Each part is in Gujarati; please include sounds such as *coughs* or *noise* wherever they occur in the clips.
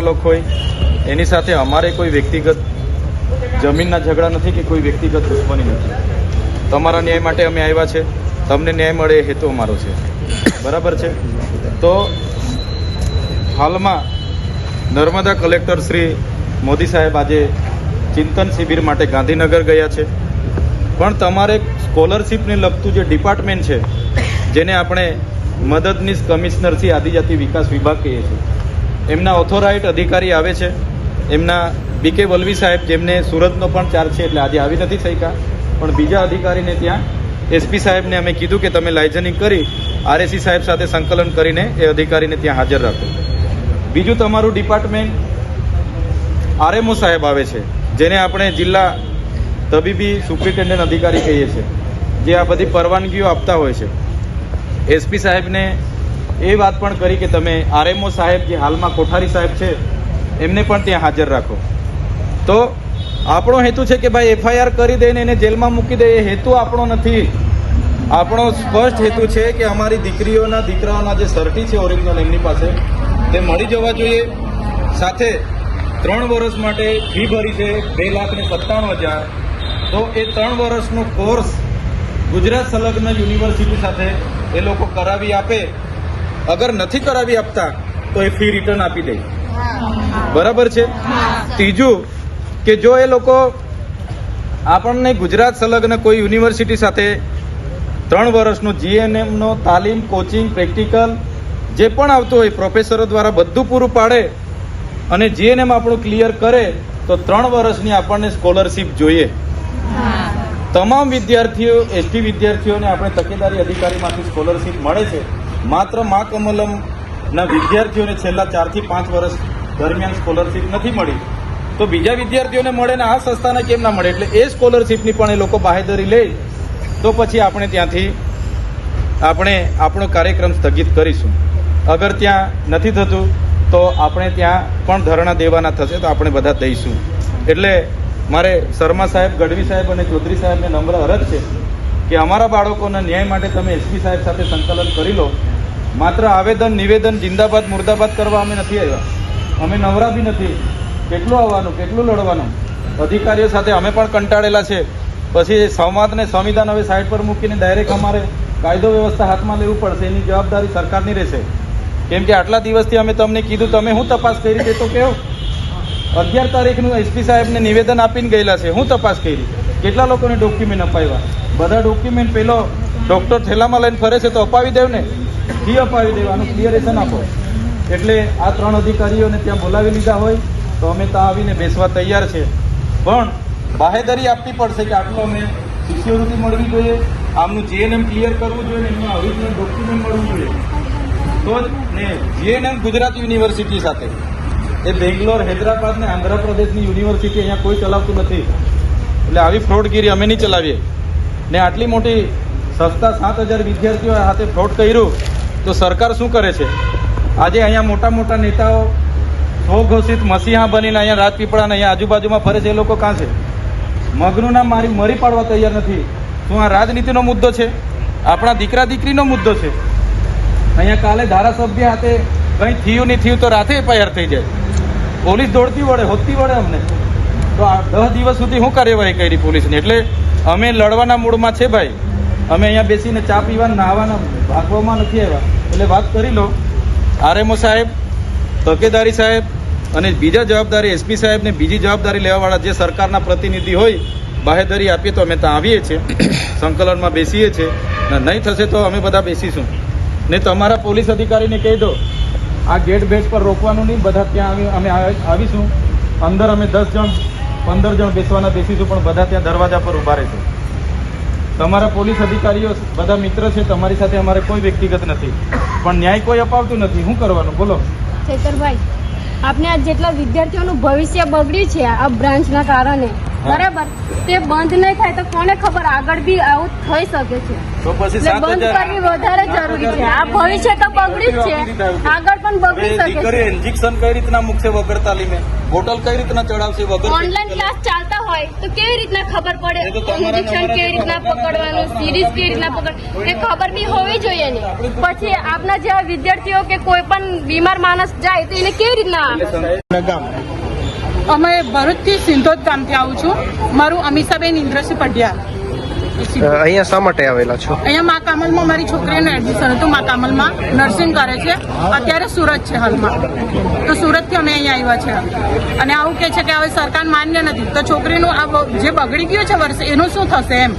લોકો હોય, એની સાથે અમારે કોઈ વ્યક્તિગત જમીનના ઝઘડા નથી કે કોઈ વ્યક્તિગત દુશ્મની નથી. તમારા ન્યાય માટે અમે આવ્યા છે. તમને ન્યાય મળે એ હેતુ અમારો છે. બરાબર છે? તો હાલમાં નર્મદા કલેક્ટર શ્રી મોદી સાહેબ આજે ચિંતન શિબિર માટે ગાંધીનગર ગયા છે. પણ તમારે સ્કોલરશીપને લગતું જે ડિપાર્ટમેન્ટ છે, જેને આપણે મદદનીશ કમિશનરથી આદિજાતિ વિકાસ વિભાગ કહીએ છીએ એમના ઓથોરાઇટ અધિકારી આવે છે. એમના બીકે વલવી સાહેબ જેમને સુરતનો પણ ચાર્જ છે, એટલે આજે આવી નથી શક્યા. પણ બીજા અધિકારીને ત્યાં એસપી સાહેબને અમે કીધું કે તમે લાઇઝનિંગ કરી આરએસી સાહેબ સાથે સંકલન કરીને એ અધિકારીને ત્યાં હાજર રાખો. બીજું તમારું ડિપાર્ટમેન્ટ આરએમઓ સાહેબ આવે છે, જેને આપણે જિલ્લા તબીબી સુપ્રિન્ટેન્ડન્ટ અધિકારી કહીએ છીએ. જે આ બધી પરવાનગીઓ આપતા હોય છે. એસપી સાહેબને એ વાત પણ કરી કે તમે આરએમઓ સાહેબ જે હાલમાં કોઠારી સાહેબ છે, એમને પણ ત્યાં હાજર રાખો. તો આપણો હેતુ છે કે ભાઈ એફઆઈઆર કરી દઈને એને જેલમાં મૂકી દે, એ હેતુ આપણો નથી. આપણો સ્પષ્ટ હેતુ છે કે અમારી દીકરીઓના, દીકરાઓના જે સર્ટી છે ઓરિજિનલ એમની પાસે, તે મળી જવા જોઈએ. સાથે ત્રણ વર્ષ માટે ફી ભરી છે, બે લાખ ને સત્તાણું હજાર. તો એ ત્રણ વર્ષનો કોર્સ ગુજરાત સંલગ્ન યુનિવર્સિટી સાથે એ લોકો કરાવી આપે. અગર નથી કરાવી આપતા તો એ ફી રિટર્ન આપી દે. બરાબર છે? ત્રીજું કે જો એ લોકો આપણને ગુજરાત સંલગ્ન કોઈ યુનિવર્સિટી સાથે ત્રણ વર્ષનો જીએનએમનો તાલીમ કોચિંગ પ્રેક્ટિકલ જે પણ આવતું હોય પ્રોફેસરો દ્વારા બધું પૂરું પાડે અને જીએનએમ આપણું ક્લિયર કરે તો ત્રણ વર્ષની આપણને સ્કોલરશીપ જોઈએ. તમામ વિદ્યાર્થીઓ એસટી વિદ્યાર્થીઓને આપણે તકેદારી અધિકારીમાંથી સ્કોલરશીપ મળે છે. માત્ર મા કમલમના વિદ્યાર્થીઓને છેલ્લા ચારથી પાંચ વર્ષ દરમિયાન સ્કોલરશીપ નથી મળી. તો બીજા વિદ્યાર્થીઓને મળે ને આ સંસ્થાને કેમ ના મળે? એટલે એ સ્કોલરશીપની પણ એ લોકો બાહેધરી લે. તો પછી આપણે ત્યાંથી આપણે આપણો કાર્યક્રમ સ્થગિત કરીશું. અગર ત્યાં નથી થતું, તો આપણે ત્યાં પણ ધરણા દેવાના થશે તો આપણે બધા દઈશું. એટલે મારે શર્મા સાહેબ, ગઢવી સાહેબ અને ચૌધરી સાહેબને નમ્ર અરજ છે કે અમારા બાળકોના ન્યાય માટે તમે એસપી સાહેબ સાથે સંકલન કરી લો. માત્ર આવેદન, નિવેદન, જિંદાબાદ, મુર્દાબાદ કરવા અમે નથી આવ્યા. અમે નવરા બી નથી. કેટલું આવવાનું, કેટલું લડવાનું? અધિકારીઓ સાથે અમે પણ કંટાળેલા છે. પછી સંવાદને સંવિધાન હવે સાઈડ પર મૂકીને ડાયરેક્ટ અમારે કાયદો વ્યવસ્થા હાથમાં લેવું પડશે. એની જવાબદારી સરકારની રહેશે. કેમ કે આટલા દિવસથી અમે તમને કીધું, તમે હું તપાસ કરી છે તો કેવો? અગિયાર તારીખનું એસપી સાહેબને નિવેદન આપીને ગયેલા છે. હું તપાસ કરી. કેટલા લોકોને ડોક્યુમેન્ટ અપાવ્યા? બધા ડોક્યુમેન્ટ પેલો ડૉક્ટર થેલામાં લઈને ફરે છે તો અપાવી દેવ ને ફી અપાવી દેવાનું, ક્લિયરેશન આપો. એટલે આ ત્રણ અધિકારીઓને ત્યાં બોલાવી લીધા હોય, તો અમે ત્યાં આવીને બેસવા તૈયાર છે. પણ બાહેધરી આપવી પડશે કે આટલું અમે શિષ્યવૃત્તિ મળવી જોઈએ, આમનું જીએનએમ ક્લિયર કરવું જોઈએ ને એમનું ઓરિજિનલ ડોક્યુમેન્ટ મળવું જોઈએ. તો જ ને જીએનએમ ગુજરાત યુનિવર્સિટી સાથે. એ બેંગ્લોર, હૈદરાબાદ ને આંધ્રપ્રદેશની યુનિવર્સિટી અહીંયા કોઈ ચલાવતું નથી. એટલે આવી ફ્રોડગીરી અમે નહીં ચલાવીએ. ને આટલી મોટી સંસ્થા સાત હજાર વિદ્યાર્થીઓ હાથે ફ્રોડ કર્યું તો સરકાર શું કરે છે? આજે અહીંયા મોટા મોટા નેતાઓ સ્વઘોષિત મસીહા બનીને અહીંયા રાજપીપળાને અહીંયા આજુબાજુમાં ફરે છે, એ લોકો કાં છે? મગનું નામ મારી મરી પાડવા તૈયાર નથી. શું આ રાજનીતિનો મુદ્દો છે? આપણા દીકરા દીકરીનો મુદ્દો છે. અહીંયા કાલે ધારાસભ્ય હાથે કંઈ થયું નહીં થયું તો રાતે એફઆઈઆર થઈ જાય. પોલીસ દોડતી વળે, હોતી વળે અમને. તો આ દસ દિવસ સુધી શું કાર્યવાહી કરી પોલીસની? એટલે અમે લડવાના મૂડમાં છે ભાઈ. અમે અહીંયા બેસીને ચા પીવાના નાહવાના ભાગવામાં નથી આવ્યા. એટલે વાત કરી લો. આરએમઓ સાહેબ તકેદારી સાહેબ અને બીજા જવાબદારી એસપી સાહેબ ને બીજી જવાબદારી લેવાવાળા જે સરકારના પ્રતિનિધિ હોય બાહેધરી આપીએ તો અમે ત્યાં આવીએ છીએ. *coughs* સંકલનમાં બેસીએ છીએ. ને નહીં થશે તો અમે બધા બેસીશું. ને તમારા પોલીસ અધિકારીને કહી દો આ ગેટ બેટ પર રોકવાનું નહીં બધા ત્યાં આવી અમે આવી- આવીશું. અંદર અમે દસ જણ પંદર જણ બેસવાના બેસીશું પણ બધા ત્યાં દરવાજા પર ઊભા રહેશે. તમારા પોલીસ અધિકારીઓ બધા મિત્ર છે તમારી સાથે અમારે કોઈ વ્યક્તિગત નથી. પણ ન્યાય કોઈ અપાવતું નથી. શું કરવાનું? બોલો. ચેતરભાઈ આપને આ જેટલા વિદ્યાર્થીઓનું ભવિષ્ય બગડ્યું છે આ બ્રાન્ચના કારણે. બરાબર? તે બંધ નહીં થાય તો કોને ખબર આગળ બી આવું થઈ શકે છે? તો પછી બંધ કરવી વધારે જરૂરી છે. આ ભવિષ્ય તો બગડી જ છે. આગળ પણ બગડી શકે છે. ઇન્જેક્શન કઈ રીતના મૂકશે વગર તાલીમે? હોટલ કઈ રીતના ચડાવશે વગર ઓનલાઈન ક્લાસ ચાલતા કેવી રીતના ખબર પડે? ઇન્જેક્શન કેવી રીતના પકડવાનું સિરીઝ કેવી રીતના પકડ? એ ખબર બી હોવી જોઈએ ને. પછી આપના જેવા વિદ્યાર્થીઓ કે કોઈ પણ બીમાર માણસ જાય તો એને કેવી રીતના અમે ભરૂચથી સિંધોદ ગામથી આવું છું. મારું અમીષાબેન ઇન્દ્રસિંહ પઢિયાર અહીંયા શા માટે આવેલા છો? અહીંયા મા કામલમાં મારી છોકરીને એડમિશન હતું. મા કામલમાં નર્સિંગ કરે છે. અત્યારે સુરત છે હાલમાં. તો સુરતથી અમે અહીંયા આવ્યા છે. અને આવું કે છે કે હવે સરકાર માન્ય નથી. તો છોકરીનું આ જે બગડી ગયું છે વર્ષે, એનું શું થશે એમ?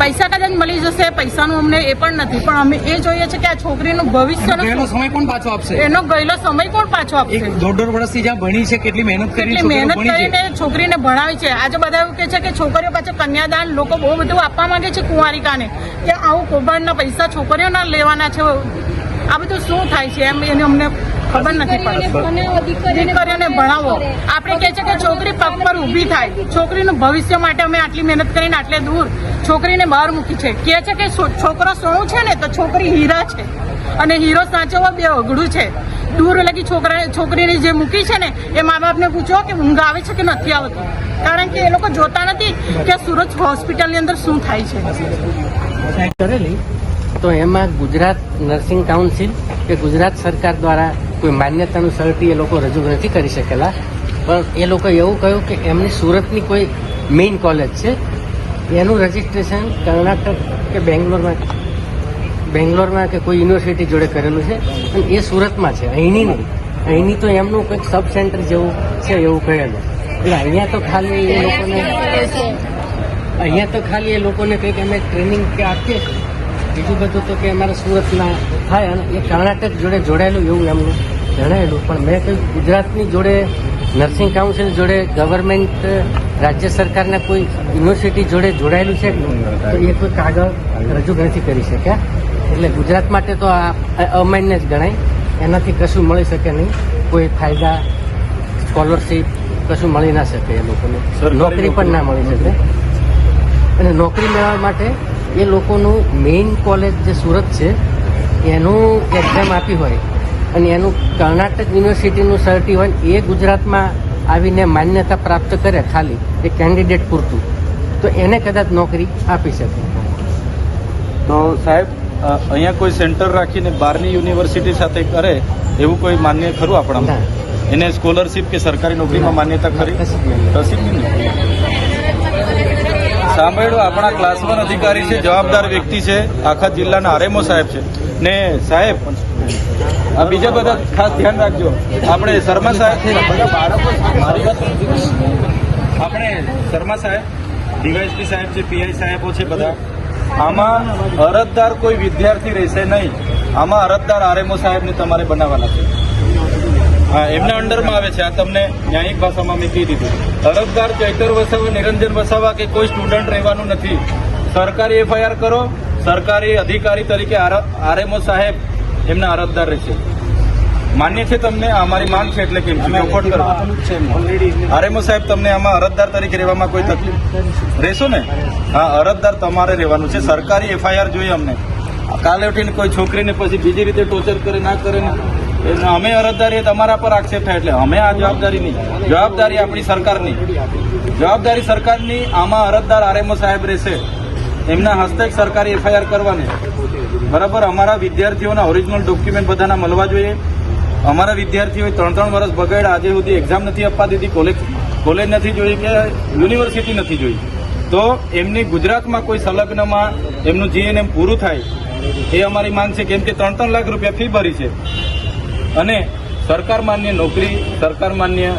પૈસા કદાચ મળી જશે પૈસાનું અમને એ પણ નથી. પણ અમે એ જોઈએ છે કે આ છોકરીનું ભવિષ્ય ગયેલો સમય કોણ પાછો આપશે? એનો ગયેલો સમય કોણ પાછો આપશે? દોઢ દોઢ વર્ષથી જ્યાં ભણી છે કેટલી મહેનત કરી કેટલી મહેનત કરીને છોકરીને ભણાવી છે. આજે બધા એવું કે છે કે છોકરીઓ પાછળ કન્યાદાન લોકો બહુ બધું આપવા માંગે છે કુંવારિકાને. કે આવું કૌભાંડના પૈસા છોકરીઓના લેવાના છે આ બધું શું થાય છે? એમ એને અમને ખબર નથી પડતી. દીકરીઓને ભણાવો આપણે કહે છે કે છોકરી પગ પર ઊભી થાય. છોકરીનું ભવિષ્ય માટે અમે આટલી મહેનત કરીને આટલે દૂર છોકરીને બહાર મૂકી છે. કહે છે કે છોકરો સોનું છે ને તો છોકરી હીરા છે. અને હીરો સાચવવા બે અઘડું છે. દૂર લગી છોકરા છોકરીને જે મૂકી છે ને એ મા બાપને પૂછો કે ઊંઘ આવે છે કે નથી આવતી. કારણ કે એ લોકો જોતા નથી કે સુરત હોસ્પિટલની અંદર શું થાય છે. કરેલી? તો એમાં ગુજરાત નર્સિંગ કાઉન્સિલ કે ગુજરાત સરકાર દ્વારા કોઈ માન્યતાનું સર્ટી એ લોકો રજૂ નથી કરી શકેલા. પણ એ લોકો એવું કહ્યું કે એમની સુરતની કોઈ મેઇન કોલેજ છે. એનું રજિસ્ટ્રેશન કર્ણાટક કે બેંગ્લોરમાં બેંગ્લોરમાં કે કોઈ યુનિવર્સિટી જોડે કરેલું છે. અને એ સુરતમાં છે અહીંની નહીં. અહીંની તો એમનું કંઈક સબ સેન્ટર જેવું છે એવું કહેલું. એટલે અહીંયા તો ખાલી એ લોકોને અહીંયા તો ખાલી એ લોકોને કંઈક અમે ટ્રેનિંગ કે આપીએ. બીજું બધું તો કે અમારા સુરતના થાય અને એ કર્ણાટક જોડે જોડાયેલું એવું એમનું જણાયેલું. પણ મેં કહ્યું ગુજરાતની જોડે નર્સિંગ કાઉન્સિલ જોડે ગવર્મેન્ટ રાજ્ય સરકારના કોઈ યુનિવર્સિટી જોડે જોડાયેલું છે? તો એ કોઈ કાગળ રજૂ નથી કરી શક્યા. એટલે ગુજરાત માટે તો આ અમાન્ય જ ગણાય. એનાથી કશું મળી શકે નહીં. કોઈ ફાયદા સ્કોલરશીપ કશું મળી ના શકે એ લોકોને. નોકરી પણ ના મળી શકે. અને નોકરી મેળવવા માટે એ લોકોનું મેઇન કોલેજ જે સુરત છે એનું એક્ઝામ આપી હોય અને એનું કર્ણાટક યુનિવર્સિટીનું સર્ટી હોય એ ગુજરાતમાં આવીને માન્યતા પ્રાપ્ત કરે ખાલી એ કેન્ડિડેટ પૂરતું. તો એને કદાચ નોકરી આપી શકે. તો સાહેબ અહીંયા કોઈ સેન્ટર રાખીને બહારની યુનિવર્સિટી સાથે કરે એવું કોઈ માન્ય ખરું આપણામાં? એને સ્કોલરશિપ કે સરકારી નોકરીમાં માન્યતા ખરી? કશું નહીં. સાંભળ્યું આપણા ક્લાસમાં અધિકારી છે જવાબદાર વ્યક્તિ છે આખા જિલ્લાના આરએમઓ સાહેબ છે. ને સાહેબ આ બીજા બધા ખાસ ધ્યાન રાખજો. આપણે શર્મા સાહેબ બધા મારી વાત આપણે શર્મા સાહેબ ડીવાયસપી સાહેબ છે પીઆઈ સાહેબો છે બધા. આમાં અરજદાર કોઈ વિદ્યાર્થી રહેશે નહીં. આમાં અરજદાર આરએમઓ સાહેબને તમારે બનાવવાના છે. એમના અંડરમાં આવે છે. આ તમને ન્યાયિક ભાષામાં મેં કહી દીધું. અરજદાર ચૈતર વસાવા નિરંજન વસાવા કે કોઈ સ્ટુડન્ટ રહેવાનું નથી. સરકારી એફઆઈઆર કરો. સરકારી અધિકારી તરીકે આરએમઓ સાહેબ એમના અરજદાર રહેશે. માન્ય છે તમને? અમારી માંગ છે એટલે કેમ સપોર્ટ કરો. આરએમઓ સાહેબ તમને આમાં અરજદાર તરીકે રહેવામાં કોઈ તકલીફ રહેશો ને? હા અરજદાર તમારે રહેવાનું છે. સરકારી એફઆઈઆર જોઈએ અમને. કાલે ઉઠીને કોઈ છોકરીને પછી બીજી રીતે ટોર્ચર કરે ના કરે ને? અમે અરજદારી એ તમારા પર આક્ષેપ થાય એટલે અમે આ જવાબદારી નહીં. જવાબદારી આપણી સરકારની. જવાબદારી સરકારની આમાં અરજદાર આરએમઓ સાહેબ રહેશે. એમના હસ્તે સરકારી એફઆઈઆર કરવાની. બરાબર? અમારા વિદ્યાર્થીઓના ઓરિજિનલ ડોક્યુમેન્ટ બધાના મળવા જોઈએ. અમારા વિદ્યાર્થીઓએ ત્રણ ત્રણ વર્ષ બગાડ આજે સુધી એક્ઝામ નથી આપવા દીધી. કોલેજ કોલેજ નથી જોઈ કે યુનિવર્સિટી નથી જોઈ. તો એમની ગુજરાતમાં કોઈ સંલગ્નમાં એમનું જીએનએમ પૂરું થાય, એ અમારી માંગ છે. કેમ કે ત્રણ ત્રણ લાખ રૂપિયા ફી ભરી છે. અને સરકાર માન્ય નોકરી સરકાર માન્ય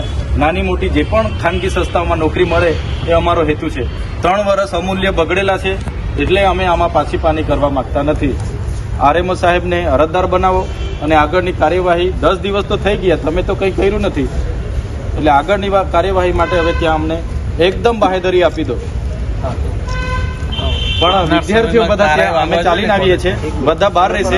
નાની મોટી જે પણ ખાનગી સંસ્થાઓમાં નોકરી મળે એ અમારો હેતુ છે. ત્રણ વર્ષ અમૂલ્ય બગડેલા છે એટલે અમે આમાં પાછી પાની કરવા માગતા નથી. આરએમઓ સાહેબને અરજદાર બનાવો અને આગળની કાર્યવાહી દસ દિવસ તો થઈ ગયા તમે તો કંઈ કર્યું નથી. એટલે આગળની કાર્યવાહી માટે હવે ત્યાં અમને એકદમ બાહેધરી આપી દો. પણ વિદ્યાર્થીઓ બધા અમે ચાલીને આવીએ છીએ. બધા બહાર રહેશે.